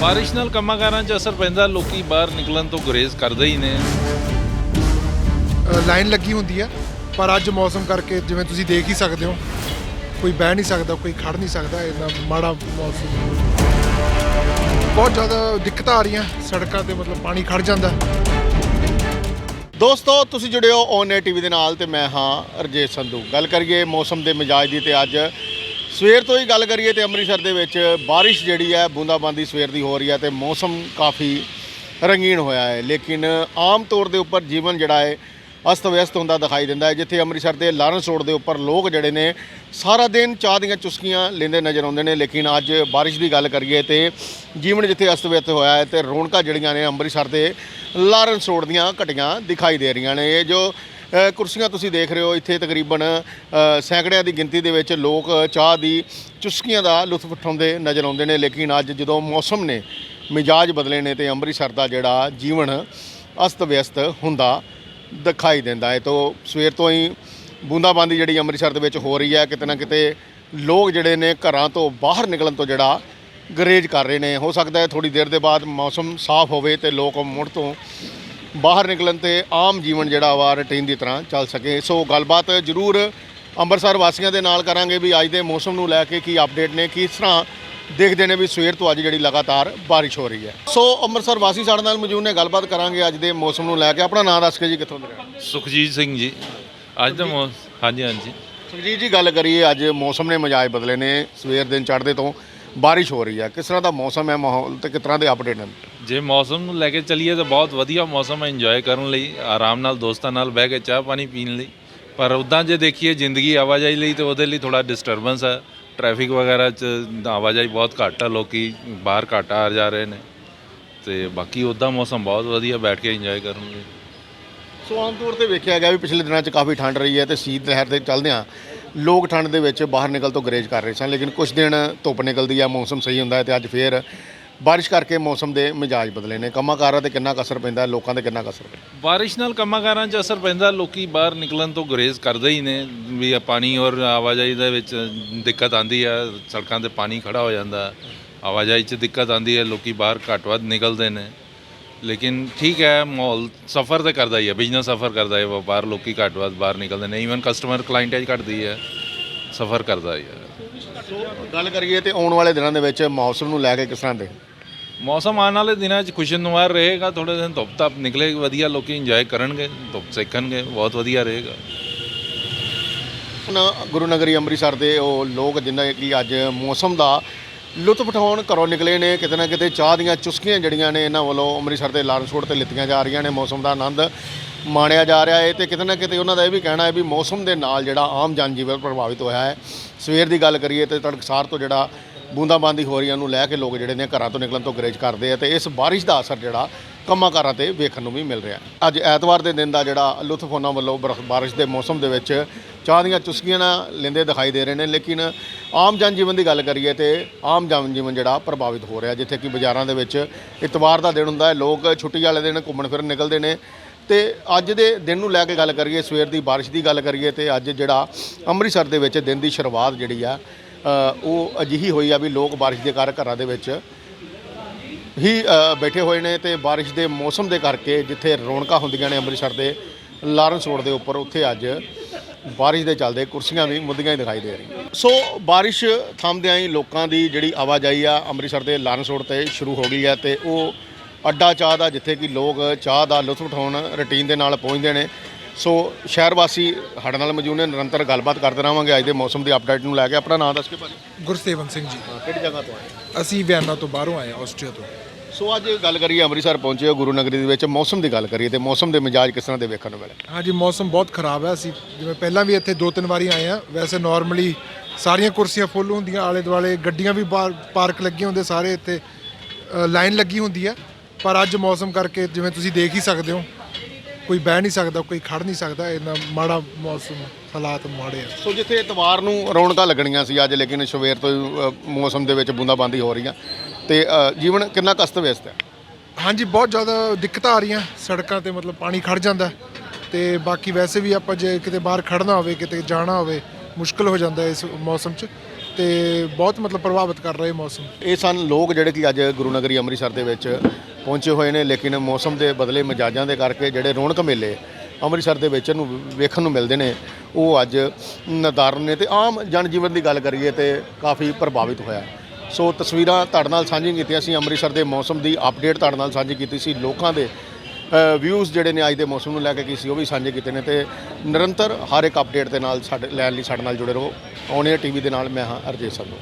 ਬਾਰਿਸ਼ ਨਾਲ ਕੰਮਾਂ-ਕਾਰਾਂ 'ਚ ਅਸਰ ਪੈਂਦਾ ਲੋਕੀ ਬਾਹਰ ਨਿਕਲਣ ਤੋਂ ਗੁਰੇਜ਼ ਕਰਦੇ ਹੀ ਨੇ। ਲਾਈਨ ਲੱਗੀ ਹੁੰਦੀ ਹੈ ਪਰ ਅੱਜ ਮੌਸਮ ਕਰਕੇ ਜਿਵੇਂ ਤੁਸੀਂ ਦੇਖ ਹੀ ਸਕਦੇ ਹੋ ਕੋਈ ਬਹਿ ਨਹੀਂ ਸਕਦਾ ਕੋਈ ਖੜ ਨਹੀਂ ਸਕਦਾ ਇੰਨਾ ਮਾੜਾ ਮੌਸਮ। ਬਹੁਤ ਜ਼ਿਆਦਾ ਦਿੱਕਤਾਂ ਆ ਰਹੀਆਂ ਸੜਕਾਂ ਤੇ ਮਤਲਬ ਪਾਣੀ ਖੜ ਜਾਂਦਾ। ਦੋਸਤੋ ਤੁਸੀਂ ਜੁੜੇ ਹੋ ਔਨ ਟੀਵੀ ਦੇ ਨਾਲ ਤੇ ਮੈਂ ਹਾਂ ਰਜੇਸ਼ ਸੰਧੂ। ਗੱਲ ਕਰੀਏ ਮੌਸਮ ਦੇ ਮਿਜਾਜ ਦੀ ਤੇ ਅੱਜ ਸਵੇਰ ਤੋਂ ਹੀ ਗੱਲ ਕਰੀਏ ਤੇ ਅੰਮ੍ਰਿਤਸਰ ਦੇ ਵਿੱਚ ਬਾਰਿਸ਼ ਜਿਹੜੀ ਹੈ, ਬੂੰਦਾਬਾਂਦੀ ਸਵੇਰ ਦੀ ਹੋ ਰਹੀ ਹੈ ਤੇ ਮੌਸਮ ਕਾਫੀ ਰੰਗੀਨ ਹੋਇਆ ਹੈ। ਲੇਕਿਨ ਆਮ ਤੌਰ ਦੇ ਉੱਪਰ ਜੀਵਨ ਜਿਹੜਾ ਹੈ ਅਸਤ ਵਿਅਸਤ ਹੁੰਦਾ ਦਿਖਾਈ ਦਿੰਦਾ ਹੈ, ਜਿੱਥੇ ਅੰਮ੍ਰਿਤਸਰ ਦੇ ਲਾਰੈਂਸ ਰੋਡ ਦੇ ਉੱਪਰ ਲੋਕ ਜਿਹੜੇ ਨੇ ਸਾਰਾ ਦਿਨ ਚਾਹ ਦੀਆਂ ਚੁਸਕੀਆਂ ਲੈਂਦੇ ਨਜ਼ਰ ਆਉਂਦੇ ਨੇ। ਲੇਕਿਨ ਅੱਜ ਬਾਰਿਸ਼ ਦੀ ਗੱਲ ਕਰੀਏ ਤੇ ਜੀਵਨ ਜਿੱਥੇ ਅਸਤ ਵਿਅਸਤ ਹੋਇਆ ਹੈ ਤੇ ਰੌਣਕਾਂ ਜਿਹੜੀਆਂ ਨੇ ਅੰਮ੍ਰਿਤਸਰ ਦੇ ਲਾਰੈਂਸ ਰੋਡ ਦੀਆਂ ਘਟੀਆਂ ਦਿਖਾਈ ਦੇ ਰਹੀਆਂ ਨੇ। ਇਹ ਜੋ ਕੁਰਸੀਆਂ ਤੁਸੀਂ ਦੇਖ ਰਹੇ ਹੋ, ਇੱਥੇ ਤਕਰੀਬਨ ਸੈਂਕੜਿਆਂ ਦੀ ਗਿਣਤੀ ਦੇ ਵਿੱਚ ਲੋਕ ਚਾਹ ਦੀ ਚੁਸਕੀਆਂ ਦਾ ਲੁਤਫ ਉਠਾਉਂਦੇ ਨਜ਼ਰ ਆਉਂਦੇ ਨੇ, ਲੇਕਿਨ ਅੱਜ ਜਦੋਂ ਮੌਸਮ ਨੇ ਮਿਜਾਜ ਬਦਲੇ ਨੇ ਤੇ ਅੰਮ੍ਰਿਤਸਰ ਦਾ ਜਿਹੜਾ ਜੀਵਨ ਅਸਤ ਵਿਅਸਤ ਹੁੰਦਾ ਦਿਖਾਈ ਦਿੰਦਾ ਹੈ, ਤੋਂ ਸਵੇਰ ਤੋਂ ਹੀ ਬੂੰਦਾਬਾਂਦੀ ਜਿਹੜੀ ਅੰਮ੍ਰਿਤਸਰ ਦੇ ਵਿੱਚ ਹੋ ਰਹੀ ਹੈ, ਕਿਤੇ ਨਾ ਕਿਤੇ ਲੋਕ ਜਿਹੜੇ ਨੇ ਘਰਾਂ ਤੋਂ ਬਾਹਰ ਨਿਕਲਣ ਤੋਂ ਜਿਹੜਾ ਗਰੇਜ ਕਰ ਰਹੇ ਨੇ। ਹੋ ਸਕਦਾ ਹੈ ਥੋੜੀ ਦੇਰ ਦੇ ਬਾਅਦ ਮੌਸਮ ਸਾਫ਼ ਹੋਵੇ ਤੇ ਲੋਕ ਮੁੜ ਤੋਂ ਬਾਹਰ ਨਿਕਲਣ ਤੇ ਆਮ ਜੀਵਨ ਜਿਹੜਾ ਵਾ ਰੁਟੀਨ ਦੀ ਤਰ੍ਹਾਂ ਚੱਲ ਸਕੇ। ਸੋ ਗੱਲਬਾਤ ਜ਼ਰੂਰ ਅੰਮ੍ਰਿਤਸਰ ਵਾਸੀਆਂ ਦੇ ਨਾਲ ਕਰਾਂਗੇ ਵੀ ਅੱਜ ਦੇ ਮੌਸਮ ਨੂੰ ਲੈ ਕੇ ਕੀ ਅਪਡੇਟ ਨੇ ਕਿਸ ਤਰ੍ਹਾਂ ਦੇਖਦੇ ਨੇ ਵੀ ਸਵੇਰ ਤੋਂ ਅੱਜ ਜਿਹੜੀ ਲਗਾਤਾਰ ਬਾਰਿਸ਼ ਹੋ ਰਹੀ ਹੈ। ਸੋ ਅੰਮ੍ਰਿਤਸਰ ਵਾਸੀ ਸਾਡੇ ਨਾਲ ਮੌਜੂਦ ਨੇ ਗੱਲਬਾਤ ਕਰਾਂਗੇ ਅੱਜ ਦੇ ਮੌਸਮ ਨੂੰ ਲੈ ਕੇ। ਆਪਣਾ ਨਾਮ ਦੱਸ ਕੇ ਜੀ ਕਿੱਥੋਂ ਦੇ ਸੁਖਜੀਤ ਸਿੰਘ ਜੀ। ਅੱਜ ਦਾ ਮੌ- ਹਾਂਜੀ ਹਾਂਜੀ। ਸੁਖਜੀਤ ਜੀ ਗੱਲ ਕਰੀਏ ਅੱਜ ਮੌਸਮ ਨੇ ਮਜਾਜ ਬਦਲੇ ਨੇ। ਸਵੇਰ ਦਿਨ ਚੜ੍ਹਦੇ ਤੋਂ ਬਾਰਿਸ਼ ਹੋ ਰਹੀ ਹੈ। ਕਿਸ ਤਰ੍ਹਾਂ ਦਾ ਮੌਸਮ ਹੈ ਮਾਹੌਲ ਤੇ ਕਿਸ ਤਰ੍ਹਾਂ ਦੇ ਅਪਡੇਟ ਨੇ? ਜੇ ਮੌਸਮ ਨੂੰ ਲੈ ਕੇ ਚੱਲੀਏ ਤਾਂ ਬਹੁਤ ਵਧੀਆ ਮੌਸਮ ਹੈ ਇੰਜੋਏ ਕਰਨ ਲਈ, ਆਰਾਮ ਨਾਲ, ਦੋਸਤਾਂ ਨਾਲ ਬਹਿ ਕੇ ਚਾਹ ਪਾਣੀ ਪੀਣ ਲਈ। ਪਰ ਉਦਾਂ ਜੇ ਦੇਖੀਏ ਜ਼ਿੰਦਗੀ ਆਵਾਜਾਈ ਲਈ ਤੇ ਉਹਦੇ ਲਈ ਥੋੜਾ ਡਿਸਟਰਬੈਂਸ ਹੈ। ਟ੍ਰੈਫਿਕ ਵਗੈਰਾ 'ਚ ਆਵਾਜਾਈ ਬਹੁਤ ਘੱਟ ਆ, ਲੋਕੀ ਬਾਹਰ ਘੱਟ ਆ ਜਾ ਰਹੇ ਨੇ। ਤੇ ਬਾਕੀ ਉਦਾਂ ਮੌਸਮ ਬਹੁਤ ਵਧੀਆ ਬੈਠ ਕੇ ਇੰਜੋਏ ਕਰਨ ਲਈ। ਸੋ ਆਮ ਤੌਰ ਤੇ ਵੇਖਿਆ ਗਿਆ ਵੀ ਪਿਛਲੇ ਦਿਨਾਂ 'ਚ ਕਾਫੀ ਠੰਡ ਰਹੀ ਹੈ ਤੇ ਸੀਤ ਲਹਿਰ ਦੇ ਚੱਲਦਿਆਂ ਲੋਕ ਠੰਡ ਦੇ ਵਿੱਚ ਬਾਹਰ ਨਿਕਲ ਤੋਂ ਗਰੇਜ ਕਰ ਰਹੇ ਸਨ, ਲੇਕਿਨ ਕੁਝ ਦਿਨ ਧੁੱਪ ਨਿਕਲਦੀ ਆ, ਮੌਸਮ ਸਹੀ ਹੁੰਦਾ ਹੈ ਤੇ ਅੱਜ ਫੇਰ ਬਾਰਿਸ਼ ਕਰਕੇ ਮੌਸਮ ਦੇ ਮਿਜਾਜ ਬਦਲੇ ਨੇ। ਕੰਮਾਂ ਕਾਰਾਂ ਤੇ ਕਿੰਨਾ ਅਸਰ ਪੈਂਦਾ ਲੋਕਾਂ ਤੇ ਕਿੰਨਾ ਅਸਰ ਪੈਂਦਾ? ਬਾਰਿਸ਼ ਨਾਲ ਕੰਮਾਂ-ਕਾਰਾਂ 'ਚ ਅਸਰ ਪੈਂਦਾ ਲੋਕੀ ਬਾਹਰ ਨਿਕਲਣ ਤੋਂ ਗੁਰੇਜ਼ ਕਰਦੇ ਹੀ ਨੇ ਵੀ ਪਾਣੀ ਔਰ ਆਵਾਜਾਈ ਦੇ ਵਿੱਚ ਦਿੱਕਤ ਆਂਦੀ ਹੈ ਸੜਕਾਂ ਤੇ ਪਾਣੀ ਖੜਾ ਹੋ ਜਾਂਦਾ ਆਵਾਜਾਈ 'ਚ ਦਿੱਕਤ ਆਂਦੀ ਹੈ ਲੋਕੀ ਬਾਹਰ ਘੱਟ ਵੱਧ ਨਿਕਲਦੇ ਨੇ। ਲੇਕਿਨ ਠੀਕ ਹੈ ਮਾਹੌਲ ਸਫਰ ਤੇ ਕਰਦਾ ਹੀ ਹੈ ਬਿਜ਼ਨਸ ਸਫਰ ਕਰਦਾ ਹੈ ਵਪਾਰ ਲੋਕੀ ਘੱਟ ਵੱਧ ਬਾਹਰ ਨਿਕਲਦੇ ਨੇ ਈਵਨ ਕਸਟਮਰ ਕਲਾਇੰਟੇਜ ਘਟਦੀ ਹੈ ਸਫਰ ਕਰਦਾ ਹੀ ਹੈ। ਗੱਲ ਕਰੀਏ ਤੇ ਆਉਣ ਵਾਲੇ ਦਿਨਾਂ ਦੇ ਵਿੱਚ ਮੌਸਮ ਨੂੰ ਲੈ ਕੇ ਕਿਸ ਤਰ੍ਹਾਂ ਦੇ ਮੌਸਮ ਆਉਣ ਵਾਲੇ ਦਿਨਾਂ 'ਚ ਖੁਸ਼ਨੁਮਾਰ ਰਹੇਗਾ ਥੋੜੇ ਦਿਨ ਧੁੱਪ ਤਾਂ ਨਿਕਲੇ ਵਧੀਆ ਲੋਕੀ ਇੰਜੋਏ ਕਰਨਗੇ, ਧੁੱਪ ਸੇਕਣਗੇ, ਬਹੁਤ ਵਧੀਆ ਰਹੇਗਾ। ਹੁਣ ਗੁਰੂ ਨਗਰੀ ਅੰਮ੍ਰਿਤਸਰ ਦੇ ਉਹ ਲੋਕ ਜਿੰਨਾ ਕਿ ਅੱਜ ਮੌਸਮ ਦਾ ਲੁਤਫ ਉਠਾਉਣ ਘਰੋਂ ਨਿਕਲੇ ਨੇ, ਕਿਤੇ ਨਾ ਕਿਤੇ ਚਾਹ ਦੀਆਂ ਚੁਸਕੀਆਂ ਜਿਹੜੀਆਂ ਨੇ ਇਹਨਾਂ ਵੱਲੋਂ ਅੰਮ੍ਰਿਤਸਰ ਦੇ ਲਾਰੈਂਸ ਰੋਡ ਤੇ ਲਿੱਤੀਆਂ ਜਾ ਰਹੀਆਂ ਨੇ, ਮੌਸਮ ਦਾ ਆਨੰਦ ਮਾਣਿਆ ਜਾ ਰਿਹਾ ਹੈ ਤੇ ਕਿਤੇ ਨਾ ਕਿਤੇ ਉਹਨਾਂ ਦਾ ਇਹ ਵੀ ਕਹਿਣਾ ਹੈ ਵੀ ਮੌਸਮ ਦੇ ਨਾਲ ਜਿਹੜਾ ਆਮ ਜਨਜੀਵਨ ਪ੍ਰਭਾਵਿਤ ਹੋਇਆ ਹੈ। ਸਵੇਰ ਦੀ ਗੱਲ ਕਰੀਏ ਤੇ ਤੜਕਸਾਰ ਤੋਂ ਜਿਹੜਾ ਬੂੰਦਾਬਾਂਦੀ ਹੋ ਰਹੀਆਂ ਨੂੰ ਲੈ ਕੇ ਲੋਕ ਜਿਹੜੇ ਨੇ ਘਰਾਂ ਤੋਂ ਨਿਕਲਣ ਤੋਂ ਗਰੇਜ ਕਰਦੇ ਆ ਤੇ ਇਸ ਬਾਰਿਸ਼ ਦਾ ਅਸਰ ਜਿਹੜਾ ਕੰਮਾਂ ਕਾਰਾਂ ਤੇ ਵੇਖਣ ਨੂੰ ਵੀ ਮਿਲ ਰਿਹਾ ਅੱਜ ਐਤਵਾਰ ਦੇ ਦਿਨ ਦਾ ਜਿਹੜਾ ਲੁਤਫ ਉਹਨਾਂ ਵੱਲੋਂ ਬਰਖ- ਬਾਰਿਸ਼ ਦੇ ਮੌਸਮ ਦੇ ਵਿੱਚ ਚਾਹ ਦੀਆਂ ਚੁਸਕੀਆਂ ਨਾਲ ਲੈਂਦੇ ਦਿਖਾਈ ਦੇ ਰਹੇ ਨੇ, ਲੇਕਿਨ ਆਮ ਜਨ ਜੀਵਨ ਦੀ ਗੱਲ ਕਰੀਏ ਤੇ ਆਮ ਜਨ ਜੀਵਨ ਜਿਹੜਾ ਪ੍ਰਭਾਵਿਤ ਹੋ ਰਿਹਾ, ਜਿੱਥੇ ਕਿ ਬਾਜ਼ਾਰਾਂ ਦੇ ਵਿੱਚ ਇਤਵਾਰ ਦਾ ਦਿਨ ਹੁੰਦਾ ਹੈ, ਲੋਕ ਛੁੱਟੀ ਵਾਲੇ ਦਿਨ ਘੁੰਮਣ ਫਿਰਨ ਨਿਕਲਦੇ ਨੇ। ਤੇ ਅੱਜ ਦੇ ਦਿਨ ਨੂੰ ਲੈ ਕੇ ਗੱਲ ਕਰੀਏ, ਸਵੇਰ ਦੀ ਬਾਰਿਸ਼ ਦੀ ਗੱਲ ਕਰੀਏ ਤੇ ਅੱਜ ਜਿਹੜਾ ਅੰਮ੍ਰਿਤਸਰ ਦੇ ਵਿੱਚ ਦਿਨ ਦੀ ਸ਼ੁਰੂਆਤ ਜਿਹੜੀ ਆ ਉਹ ਅਜਿਹੀ ਹੋਈ ਆ ਵੀ ਲੋਕ ਬਾਰਿਸ਼ ਦੇ ਕਾਰਨ ਘਰਾਂ ਦੇ ਵਿੱਚ ਹੀ ਬੈਠੇ ਹੋਏ ਨੇ ਤੇ ਬਾਰਿਸ਼ ਦੇ ਮੌਸਮ ਦੇ ਕਰਕੇ ਜਿੱਥੇ ਰੌਣਕਾਂ ਹੁੰਦੀਆਂ ਨੇ ਅੰਮ੍ਰਿਤਸਰ ਦੇ ਲਾਰੈਂਸ ਰੋਡ ਦੇ ਉੱਪਰ, ਉੱਥੇ ਅੱਜ ਬਾਰਿਸ਼ ਦੇ ਚੱਲਦੇ ਕੁਰਸੀਆਂ ਵੀ ਮੁੱਦੀਆਂ ਹੀ ਦਿਖਾਈ ਦੇ ਰਹੀਆਂ। ਸੋ ਬਾਰਿਸ਼ ਥੰਮਦਿਆਂ ਹੀ ਲੋਕਾਂ ਦੀ ਜਿਹੜੀ ਆਵਾਜਾਈ ਆ ਅੰਮ੍ਰਿਤਸਰ ਦੇ ਲਾਰੈਂਸ ਰੋਡ ਤੇ ਸ਼ੁਰੂ ਹੋ ਗਈ ਹੈ ਤੇ ਉਹ ਅੱਡਾ ਚਾਹ ਦਾ ਜਿੱਥੇ ਕਿ ਲੋਕ ਚਾਹ ਦਾ ਲੁਤਫ ਉਠਾਉਣ ਰੁਟੀਨ ਦੇ ਨਾਲ ਪਹੁੰਚਦੇ ਨੇ ਸੋ ਸ਼ਹਿਰ ਵਾਸੀ ਸਾਡੇ ਨਾਲ ਮੌਜੂਦ ਨੇ ਨਿਰੰਤਰ ਗੱਲਬਾਤ ਕਰਦੇ ਰਹਾਂਗੇ। ਅੱਜ ਦੇ ਮੌਸਮ ਦੀ ਅਪਡੇਟ ਨੂੰ ਲੈ ਕੇ ਆਪਣਾ ਨਾਮ ਦੱਸ ਕੇ ਭਾਜੀ। ਗੁਰਸੇਵਨ ਸਿੰਘ ਜੀ। ਕਿਹੜੀ ਜਗ੍ਹਾ ਤੋਂ ਆਏ? ਅਸੀਂ ਵਿਆਨਾ ਤੋਂ ਬਾਹਰੋਂ ਆਏ ਹਾਂ ਆਸਟਰੀਆ ਤੋਂ। ਸੋ ਅੱਜ ਗੱਲ ਕਰੀਏ ਅੰਮ੍ਰਿਤਸਰ ਪਹੁੰਚੇ ਹੋ ਗੁਰੂ ਨਗਰੀ ਦੇ ਵਿੱਚ। ਮੌਸਮ ਦੀ ਗੱਲ ਕਰੀਏ ਤੇ ਮੌਸਮ ਦੇ ਮਿਜਾਜ ਕਿਸ ਤਰ੍ਹਾਂ ਦੇ ਵੇਖਣ ਨੂੰ ਮਿਲੇ? ਹਾਂਜੀ ਮੌਸਮ ਬਹੁਤ ਖਰਾਬ ਹੈ। ਅਸੀਂ ਜਿਵੇਂ ਪਹਿਲਾਂ ਵੀ ਇੱਥੇ ਦੋ ਤਿੰਨ ਵਾਰੀ ਆਏ ਆ ਵੈਸੇ ਨਾਰਮਲੀ ਸਾਰੀਆਂ ਕੁਰਸੀਆਂ ਫੁੱਲ ਹੁੰਦੀਆਂ ਆਲੇ ਦੁਆਲੇ ਗੱਡੀਆਂ ਵੀ ਬਾਹਰ ਪਾਰਕ ਲੱਗੇ ਹੁੰਦੇ ਸਾਰੇ ਇੱਥੇ ਲਾਈਨ ਲੱਗੀ ਹੁੰਦੀ ਹੈ। ਪਰ ਅੱਜ ਮੌਸਮ ਕਰਕੇ ਜਿਵੇਂ ਤੁਸੀਂ ਦੇਖ ਹੀ ਸਕਦੇ ਹੋ ਕੋਈ ਬਹਿ ਨਹੀਂ ਸਕਦਾ ਕੋਈ ਖੜ ਨਹੀਂ ਸਕਦਾ ਇੰਨਾ ਮਾੜਾ ਮੌਸਮ ਹਾਲਾਤ ਮਾੜੇ ਆ। ਸੋ ਜਿੱਥੇ ਇਤਵਾਰ ਨੂੰ ਰੌਣਕਾਂ ਲੱਗਣੀਆਂ ਸੀ ਅੱਜ ਲੇਕਿਨ ਸਵੇਰ ਤੋਂ ਹੀ, ਅ, ਮੌਸਮ ਦੇ ਵਿੱਚ ਬੂੰਦਾਬਾਂਦੀ ਹੋ ਰਹੀਆਂ। ਤੇ ਅ, ਜੀਵਨ ਕਿੰਨਾ ਕਸਤ ਵਿਅਸਤ ਹੈ? ਹਾਂਜੀ ਬਹੁਤ ਜ਼ਿਆਦਾ ਦਿੱਕਤਾਂ ਆ ਰਹੀਆਂ। ਸੜਕਾਂ ਤੇ ਮਤਲਬ ਪਾਣੀ ਖੜ ਜਾਂਦਾ ਤੇ ਬਾਕੀ ਵੈਸੇ ਵੀ ਆਪਾਂ ਜੇ ਕਿਤੇ ਬਾਹਰ ਖੜਨਾ ਹੋਵੇ ਕਿਤੇ ਜਾਣਾ ਹੋਵੇ ਮੁਸ਼ਕਲ ਹੋ ਜਾਂਦਾ ਇਸ ਮੌਸਮ 'ਚ। ਤੇ ਬਹੁਤ ਮਤਲਬ ਪ੍ਰਭਾਵਿਤ ਕਰ ਰਹੇ ਮੌਸਮ। ਇਹ ਸਨ ਲੋਕ ਜਿਹੜੇ ਕਿ ਅੱਜ ਗੁਰੂ ਨਗਰੀ ਅੰਮ੍ਰਿਤਸਰ ਦੇ ਵਿੱਚ ਪਹੁੰਚੇ ਹੋਏ ਨੇ, ਲੇਕਿਨ ਮੌਸਮ ਦੇ ਬਦਲੇ ਮਜ਼ਾਜਾਂ ਦੇ ਕਰਕੇ ਜਿਹੜੇ ਰੌਣਕ ਮੇਲੇ ਅੰਮ੍ਰਿਤਸਰ ਦੇ ਵਿੱਚ ਨੂੰ ਵੇਖਣ ਨੂੰ ਮਿਲਦੇ ਨੇ, ਉਹ ਅੱਜ ਨਦਾਰਨ ਨੇ ਤੇ ਆਮ ਜਨਜੀਵਨ ਦੀ ਗੱਲ ਕਰੀਏ ਤੇ ਕਾਫੀ ਪ੍ਰਭਾਵਿਤ ਹੋਇਆ। ਸੋ ਤਸਵੀਰਾਂ ਤੁਹਾਡੇ ਨਾਲ ਸਾਂਝੀਆਂ ਕੀਤੀਆਂ ਸੀ, ਅੰਮ੍ਰਿਤਸਰ ਦੇ ਮੌਸਮ ਦੀ ਅਪਡੇਟ ਤੁਹਾਡੇ ਨਾਲ ਸਾਂਝੀ ਕੀਤੀ ਸੀ, ਲੋਕਾਂ ਦੇ ਵਿਊਜ਼ ਜਿਹੜੇ ਨੇ ਅੱਜ ਦੇ ਮੌਸਮ ਨੂੰ ਲੈ ਕੇ ਕੀ ਸੀ ਉਹ ਵੀ ਸਾਂਝੇ ਕੀਤੇ ਨੇ ਤੇ ਨਿਰੰਤਰ ਹਰ ਇੱਕ ਅਪਡੇਟ ਦੇ ਨਾਲ ਸਾਡੇ, ਲੈਣ ਲਈ ਸਾਡੇ ਨਾਲ ਜੁੜੇ ਰਹੋ। ਔਨ ਆਉਣੇ ਟੀਵੀ ਦੇ ਨਾਲ, ਮੈਂ ਹਾਂ ਅਰਜੇ ਸੰਧੂ